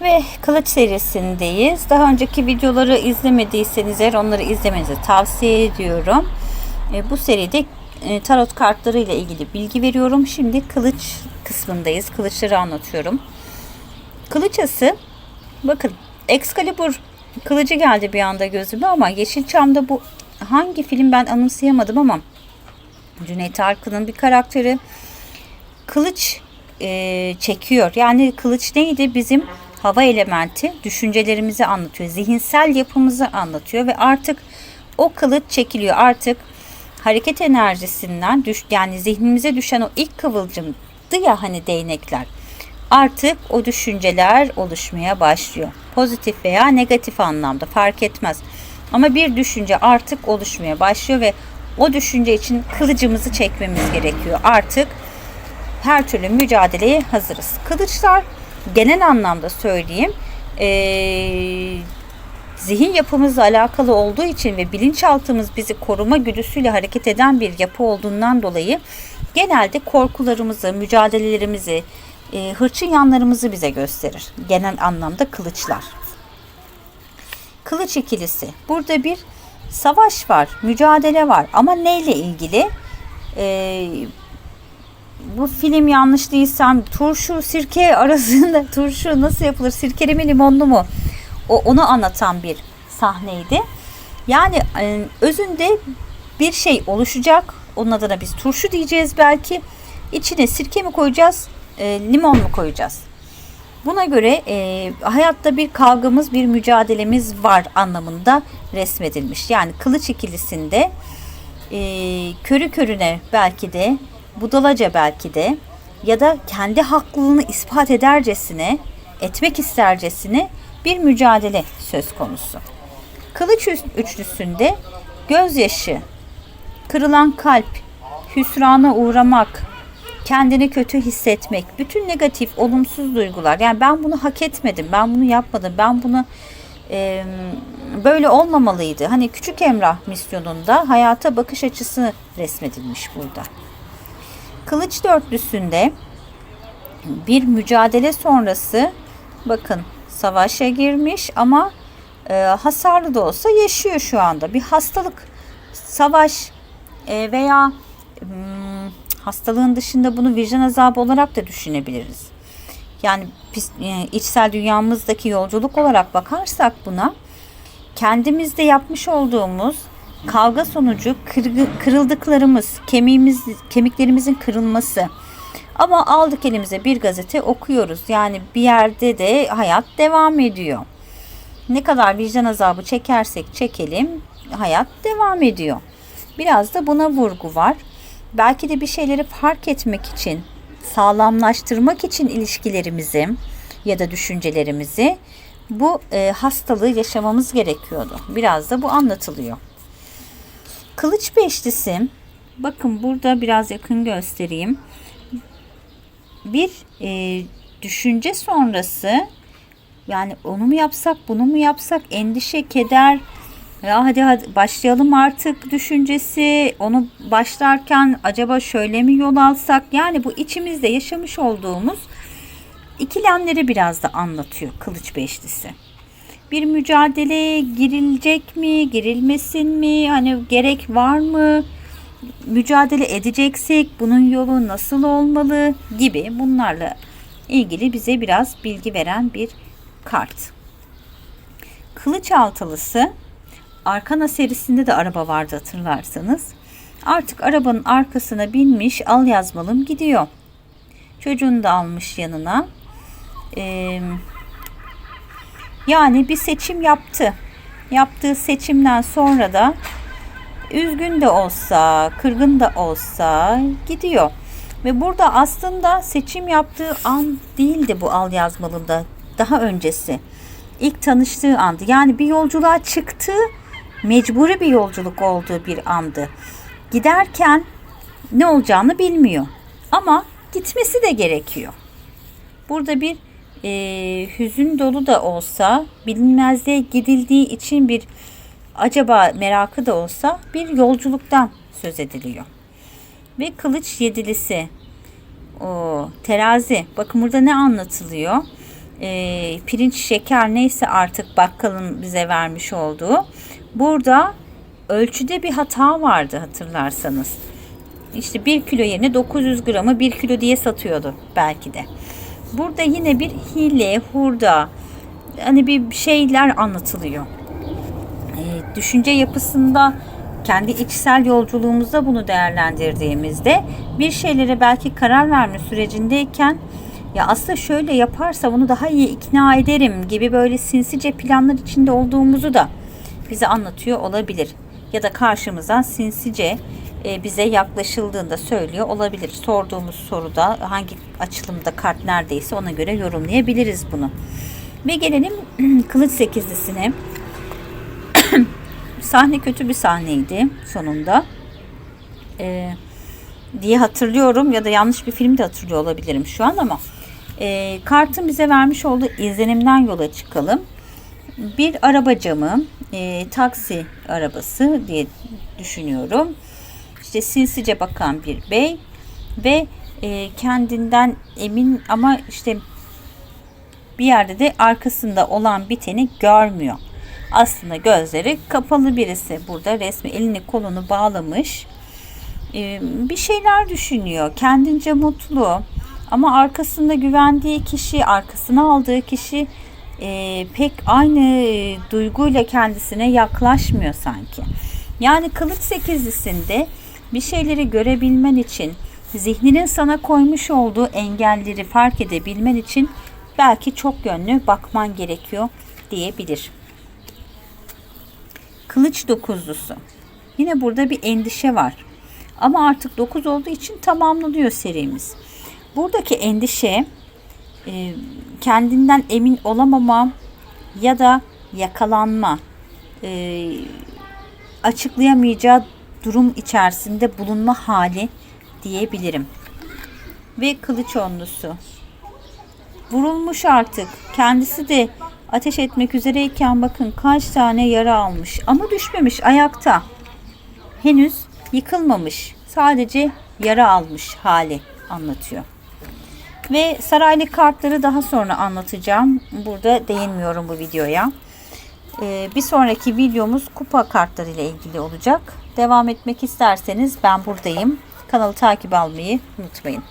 Ve kılıç serisindeyiz. Daha önceki videoları izlemediyseniz eğer onları izlemenizi tavsiye ediyorum. E, bu seride e, tarot kartları ile ilgili bilgi veriyorum. Şimdi kılıç kısmındayız. Kılıçları anlatıyorum. Kılıçası bakın Excalibur kılıcı geldi bir anda gözüme ama Yeşilçam'da bu hangi film ben anımsayamadım ama Cüneyt Arkın'ın bir karakteri kılıç e, çekiyor. Yani kılıç neydi? Bizim hava elementi düşüncelerimizi anlatıyor. Zihinsel yapımızı anlatıyor ve artık o kılıç çekiliyor. Artık hareket enerjisinden düş yani zihnimize düşen o ilk kıvılcımdı ya hani değnekler. Artık o düşünceler oluşmaya başlıyor. Pozitif veya negatif anlamda fark etmez. Ama bir düşünce artık oluşmaya başlıyor ve o düşünce için kılıcımızı çekmemiz gerekiyor. Artık her türlü mücadeleye hazırız. Kılıçlar genel anlamda söyleyeyim ee, zihin yapımızla alakalı olduğu için ve bilinçaltımız bizi koruma güdüsüyle hareket eden bir yapı olduğundan dolayı genelde korkularımızı, mücadelelerimizi, e, hırçın yanlarımızı bize gösterir. Genel anlamda kılıçlar. Kılıç ikilisi. Burada bir savaş var, mücadele var ama neyle ilgili? Ee, bu film yanlış değilsem turşu sirke arasında turşu nasıl yapılır sirkeli mi limonlu mu o onu anlatan bir sahneydi. Yani e, özünde bir şey oluşacak. Onun adına biz turşu diyeceğiz belki. İçine sirke mi koyacağız, e, limon mu koyacağız? Buna göre e, hayatta bir kavgamız, bir mücadelemiz var anlamında resmedilmiş. Yani kılıç ikilisinde e, körü körüne belki de budalaca belki de ya da kendi haklılığını ispat edercesine, etmek istercesine bir mücadele söz konusu. Kılıç üçlüsünde gözyaşı, kırılan kalp, hüsrana uğramak, kendini kötü hissetmek, bütün negatif, olumsuz duygular. Yani ben bunu hak etmedim, ben bunu yapmadım, ben bunu e, böyle olmamalıydı. Hani küçük Emrah misyonunda hayata bakış açısı resmedilmiş burada. Kılıç dörtlüsünde bir mücadele sonrası bakın savaşa girmiş ama e, hasarlı da olsa yaşıyor şu anda. Bir hastalık, savaş e, veya hmm, hastalığın dışında bunu vicdan azabı olarak da düşünebiliriz. Yani e, içsel dünyamızdaki yolculuk olarak bakarsak buna kendimizde yapmış olduğumuz kavga sonucu kırgı, kırıldıklarımız, kemiğimiz, kemiklerimizin kırılması. Ama aldık elimize bir gazete okuyoruz. Yani bir yerde de hayat devam ediyor. Ne kadar vicdan azabı çekersek çekelim hayat devam ediyor. Biraz da buna vurgu var. Belki de bir şeyleri fark etmek için, sağlamlaştırmak için ilişkilerimizi ya da düşüncelerimizi bu e, hastalığı yaşamamız gerekiyordu. Biraz da bu anlatılıyor. Kılıç beşlisi. Bakın burada biraz yakın göstereyim. Bir e, düşünce sonrası yani onu mu yapsak bunu mu yapsak endişe keder ya hadi hadi başlayalım artık düşüncesi onu başlarken acaba şöyle mi yol alsak? Yani bu içimizde yaşamış olduğumuz ikilemleri biraz da anlatıyor kılıç beşlisi bir mücadele girilecek mi, girilmesin mi? Hani gerek var mı? Mücadele edeceksek bunun yolu nasıl olmalı gibi bunlarla ilgili bize biraz bilgi veren bir kart. Kılıç altılısı Arkana serisinde de araba vardı hatırlarsanız. Artık arabanın arkasına binmiş al yazmalım gidiyor. Çocuğunu da almış yanına. Eee yani bir seçim yaptı. Yaptığı seçimden sonra da üzgün de olsa, kırgın da olsa gidiyor. Ve burada aslında seçim yaptığı an değildi bu al yazmalında. Daha öncesi. İlk tanıştığı andı. Yani bir yolculuğa çıktı. Mecburi bir yolculuk olduğu bir andı. Giderken ne olacağını bilmiyor. Ama gitmesi de gerekiyor. Burada bir e, hüzün dolu da olsa bilinmezliğe gidildiği için bir acaba merakı da olsa bir yolculuktan söz ediliyor. Ve kılıç yedilisi o terazi bakın burada ne anlatılıyor? e, pirinç, şeker neyse artık bakkalın bize vermiş olduğu. Burada ölçüde bir hata vardı hatırlarsanız. İşte 1 kilo yerine 900 gramı 1 kilo diye satıyordu belki de. Burada yine bir hile, hurda, hani bir şeyler anlatılıyor. Ee, düşünce yapısında kendi içsel yolculuğumuzda bunu değerlendirdiğimizde bir şeylere belki karar verme sürecindeyken ya aslında şöyle yaparsa bunu daha iyi ikna ederim gibi böyle sinsice planlar içinde olduğumuzu da bize anlatıyor olabilir. Ya da karşımızdan sinsice e, bize yaklaşıldığında söylüyor olabilir. Sorduğumuz soruda hangi açılımda kart neredeyse ona göre yorumlayabiliriz bunu. Ve gelelim kılıç sekizlisine. Sahne kötü bir sahneydi sonunda. Ee, diye hatırlıyorum ya da yanlış bir film de hatırlıyor olabilirim şu an ama e, kartın bize vermiş olduğu izlenimden yola çıkalım. Bir araba camı, e, taksi arabası diye düşünüyorum. İşte sinsice bakan bir bey ve e, kendinden emin ama işte bir yerde de arkasında olan biteni görmüyor. Aslında gözleri kapalı birisi. Burada resmi elini kolunu bağlamış. Ee, bir şeyler düşünüyor. Kendince mutlu. Ama arkasında güvendiği kişi, arkasına aldığı kişi e, pek aynı e, duyguyla kendisine yaklaşmıyor sanki. Yani kılıç sekizlisinde bir şeyleri görebilmen için zihninin sana koymuş olduğu engelleri fark edebilmen için belki çok yönlü bakman gerekiyor diyebilir. Kılıç dokuzlusu. Yine burada bir endişe var. Ama artık 9 olduğu için tamamlanıyor serimiz. Buradaki endişe e, kendinden emin olamama ya da yakalanma e, açıklayamayacağı durum içerisinde bulunma hali diyebilirim. Ve kılıç onlusu. Vurulmuş artık. Kendisi de ateş etmek üzereyken bakın kaç tane yara almış. Ama düşmemiş ayakta. Henüz yıkılmamış. Sadece yara almış hali anlatıyor. Ve saraylı kartları daha sonra anlatacağım. Burada değinmiyorum bu videoya. Ee, bir sonraki videomuz kupa kartları ile ilgili olacak. Devam etmek isterseniz ben buradayım. Kanalı takip almayı unutmayın.